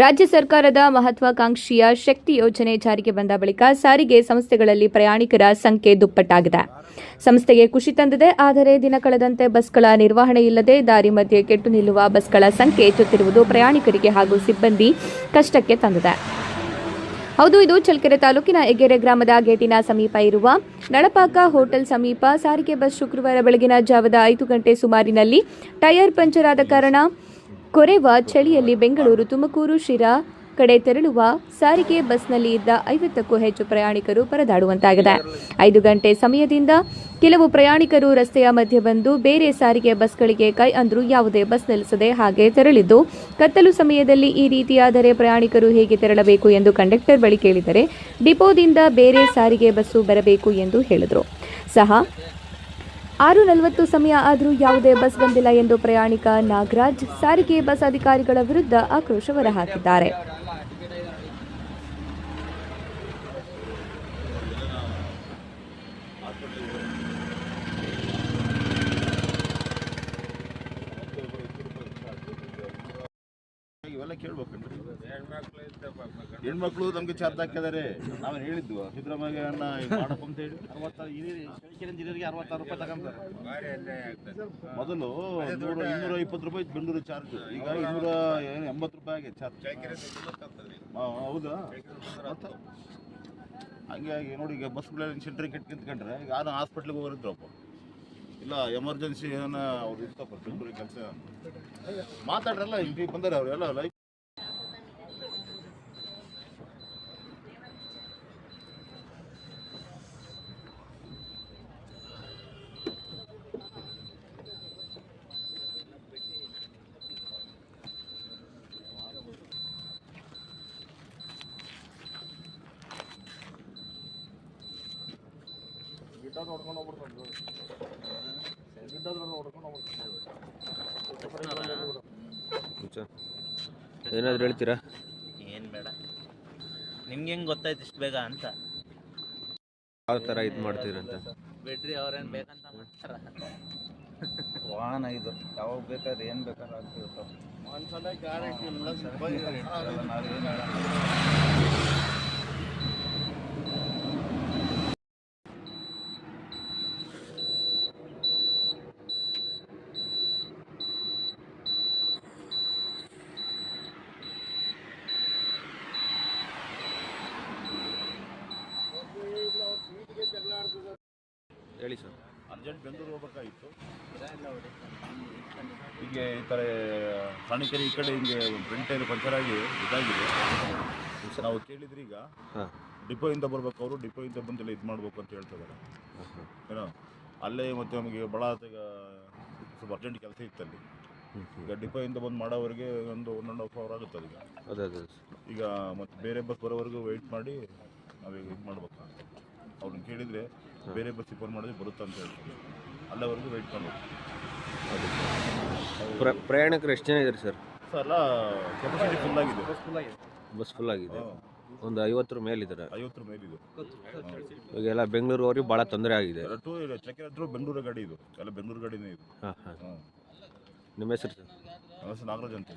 ರಾಜ್ಯ ಸರ್ಕಾರದ ಮಹತ್ವಾಕಾಂಕ್ಷಿಯ ಶಕ್ತಿ ಯೋಜನೆ ಜಾರಿಗೆ ಬಂದ ಬಳಿಕ ಸಾರಿಗೆ ಸಂಸ್ಥೆಗಳಲ್ಲಿ ಪ್ರಯಾಣಿಕರ ಸಂಖ್ಯೆ ದುಪ್ಪಟ್ಟಾಗಿದೆ. ಸಂಸ್ಥೆಗೆ ಖುಷಿ ತಂದಿದೆ, ಆದರೆ ದಿನ ಕಳೆದಂತೆ ಬಸ್ಗಳ ನಿರ್ವಹಣೆ ಇಲ್ಲದೆ ದಾರಿ ಮಧ್ಯೆ ಕೆಟ್ಟು ನಿಲ್ಲುವ ಬಸ್ಗಳ ಸಂಖ್ಯೆ ಹೆಚ್ಚುತ್ತಿರುವುದು ಪ್ರಯಾಣಿಕರಿಗೆ ಹಾಗೂ ಸಿಬ್ಬಂದಿ ಕಷ್ಟಕ್ಕೆ ತಂದಿದೆ. ಹೌದು, ಇದು ಚಳ್ಳಕೆರೆ ತಾಲೂಕಿನ ಎಗೆರೆ ಗ್ರಾಮದ ಗೇಟಿನ ಸಮೀಪ ಇರುವ ನಳಪಾಕ ಹೋಟೆಲ್ ಸಮೀಪ ಸಾರಿಗೆ ಬಸ್ ಶುಕ್ರವಾರ ಬೆಳಗಿನ ಜಾವದ ಐದು ಗಂಟೆ ಸುಮಾರಿನಲ್ಲಿ ಟೈರ್ ಪಂಚರ್ ಆದ ಕಾರಣ ಕೊರೆವ ಚಳಿಯಲ್ಲಿ ಬೆಂಗಳೂರು, ತುಮಕೂರು, ಶಿರಾ ಕಡೆ ತೆರಳುವ ಸಾರಿಗೆ ಬಸ್ನಲ್ಲಿ ಇದ್ದ ಐವತ್ತಕ್ಕೂ ಹೆಚ್ಚು ಪ್ರಯಾಣಿಕರು ಪರದಾಡುವಂತಾಗಿದೆ. ಐದು ಗಂಟೆ ಸಮಯದಿಂದ ಕೆಲವು ಪ್ರಯಾಣಿಕರು ರಸ್ತೆಯ ಮಧ್ಯೆ ಬಂದು ಬೇರೆ ಸಾರಿಗೆ ಬಸ್ಗಳಿಗೆ ಕೈ ಅಂದರೂ ಯಾವುದೇ ಬಸ್ ನಿಲ್ಲಿಸದೆ ಹಾಗೆ ತೆರಳಿದ್ದು, ಕತ್ತಲು ಸಮಯದಲ್ಲಿ ಈ ರೀತಿಯಾದರೆ ಪ್ರಯಾಣಿಕರು ಹೇಗೆ ತೆರಳಬೇಕು ಎಂದು ಕಂಡಕ್ಟರ್ ಬಳಿ ಕೇಳಿದರೆ, ಡಿಪೋದಿಂದ ಬೇರೆ ಸಾರಿಗೆ ಬಸ್ಸು ಬರಬೇಕು ಎಂದು ಹೇಳಿದರು. ಸಹ ಆರು ನಲವತ್ತು ಸಮಯ ಆದರೂ ಯಾವುದೇ ಬಸ್ ಬಂದಿಲ್ಲ ಎಂದು ಪ್ರಯಾಣಿಕ ನಾಗರಾಜ್, ಸಾರಿಗೆ ಬಸ್ ಅಧಿಕಾರಿಗಳ ವಿರುದ್ಧ ಆಕ್ರೋಶ ಹೊರಹಾಕಿದ್ದಾರೆ. ಕೇಳ್ಬೇಕನ್ರಿ. ಹೆಣ್ಮಕ್ಳು ನಮ್ಗೆ ಚಾರ್ಜ್ ಹಾಕಿದಾರೆ ನಾವು ಹೇಳಿದ್ವು ಸಿದ್ದರಾಮಯ್ಯ ಅಣ್ಣ ಇದು ಮಾಡಪ್ಪ ಅಂತ ಹೇಳಿ. ಅರವತ್ತ ಇಂಜಿನಿಯರ್ಗೆ ಅರವತ್ತಾರು ರೂಪಾಯಿ ತಗೊಂತಾರೆ ಮೊದಲು ನೂರ ಇನ್ನೂರ ಇಪ್ಪತ್ತು ರೂಪಾಯಿ ಬೆಂಗಳೂರು ಚಾರ್ಜ್. ಈಗ ಇನ್ನೂರ ಎಂಬತ್ತು ರೂಪಾಯಿ ಆಗಿದೆ ಚಾರ್ಜ್. ಹೌದಾ? ಹಂಗಾಗಿ ನೋಡಿ ಈಗ ಬಸ್ಗಳಲ್ಲಿ ಸೆಂಟ್ರಿಗೆ ಕೆಟ್ಟು ನಿಂತ್ಕೊಂಡ್ರೆ ಈಗ ನಾನು ಹಾಸ್ಪಿಟ್ಲಿಗೆ ಹೋಗಿದ್ರಪ್ಪ ಇಲ್ಲ ಎಮರ್ಜೆನ್ಸಿ ಏನೋ ಅವ್ರು ಇರ್ತಪ್ಪ ಬೆಂಗಳೂರಿಗೆ ಕೆಲಸ. ಮಾತಾಡ್ರಲ್ಲ ಇಲ್ಲಿ ಬಂದಾರೆ ಅವ್ರು ಎಲ್ಲ ಲೈಫ್ ಏನಾದ್ರು ಹೇಳ್ತೀರಾ? ಏನು ಬೇಡ. ನಿಮ್ಗೆ ಹೆಂಗೆ ಗೊತ್ತಾಯ್ತು ಇಷ್ಟು ಬೇಗ ಅಂತ? ಯಾವ ಥರ ಇದು ಮಾಡ್ತೀರಂತ? ಬಿಡ್ರಿ ಅವ್ರೇನು ಬೇಕಂತ ಮಾಡ್ತಾರ? ವಾಹನ ಇದು. ಯಾವಾಗ ಬೇಕಾದ್ರೆ ಏನು ಬೇಕಾದ್ರೆ ಆಗ್ತಿರ್ತಾವ ಹೇಳಿ ಸರ್. ಅರ್ಜೆಂಟ್ ಬೆಂಗಳೂರು ಹೋಗ್ಬೇಕಾಗಿತ್ತು. ಹೀಗೆ ಈ ಥರ ಪ್ರಾಣಿಕರಿ ಈ ಕಡೆ ಹಿಂಗೆ ಫ್ರಂಟ್ ಏನು ಪಂಚರ್ ಆಗಿ ಇದಾಗಿದೆ. ನಾವು ಕೇಳಿದ್ರೆ ಈಗ ಹಾಂ. ಡಿಪೋಯಿಂದ ಬರ್ಬೇಕು ಅವರು ಡಿಪೋಯಿಂದ ಬಂದೆಲ್ಲ ಇದು ಮಾಡ್ಬೇಕು ಅಂತ ಹೇಳ್ತಿದ್ದಾರೆ ಏನೋ ಅಲ್ಲೇ ಮತ್ತೆ ನಮಗೆ ಭಾಳ ಈಗ ಸ್ವಲ್ಪ ಅರ್ಜೆಂಟ್ ಕೆಲಸ ಇತ್ತಲ್ಲಿ ಈಗ ಡಿಪೋಯಿಂದ ಬಂದು ಮಾಡೋವರೆಗೆ ಒಂದು ಒನ್ ಆ್ಯಂಡ್ ಹಾಫ್ ಅವರ್ ಆಗುತ್ತೆ ಈಗ. ಅದೇ ಅದೇ ಈಗ ಮತ್ತೆ ಬೇರೆ ಬಸ್ ಬರೋವರೆಗೂ ವೆಯ್ಟ್ ಮಾಡಿ ನಾವೀಗ ಇದು ಮಾಡ್ಬೇಕು ಅವ್ರನ್ನ ಕೇಳಿದರೆ ಬೇರೆ ಬಸ್ಸಿಗೆ ಫೋನ್ ಮಾಡಿದ್ರೆ ಬರುತ್ತೆ ಅಂತ ಹೇಳ್ತಾರೆ. ಅಲ್ಲವರೆಗೂ ವೆಯ್ಟ್ ಮಾಡಬೇಕು. ಪ್ರ ಪ್ರಯಾಣಿಕರು ಎಷ್ಟು ಜನ ಇದ್ದಾರೆ ಸರ್? ಸರ್ ಎಲ್ಲ ಕೆಪಾಸಿಟಿ ಫುಲ್ ಆಗಿದೆ. ಬಸ್ ಫುಲ್ ಆಗಿದೆ. ಒಂದು ಐವತ್ತರ ಮೇಲಿದ್ದಾರೆ. ಐವತ್ತರ ಮೇಲಿದೆ. ಈಗ ಎಲ್ಲ ಬೆಂಗಳೂರುವರೆಗೆ ಭಾಳ ತೊಂದರೆ ಆಗಿದೆ. ಎಲ್ಲ ಟೂ ಚಕ್ರ ಹತ್ರ ಬೆಂಗಳೂರು ಗಾಡಿ ಇದು. ಎಲ್ಲ ಬೆಂಗಳೂರು ಗಾಡಿನೇ ಇದು. ಹಾಂ ಹಾಂ. ಹಾಂ. ನಿಮ್ಮ ಹೆಸರು ಸರ್? ನನ್ನ ಹೆಸರು ನಾಗರಾಜ್ ಅಂತ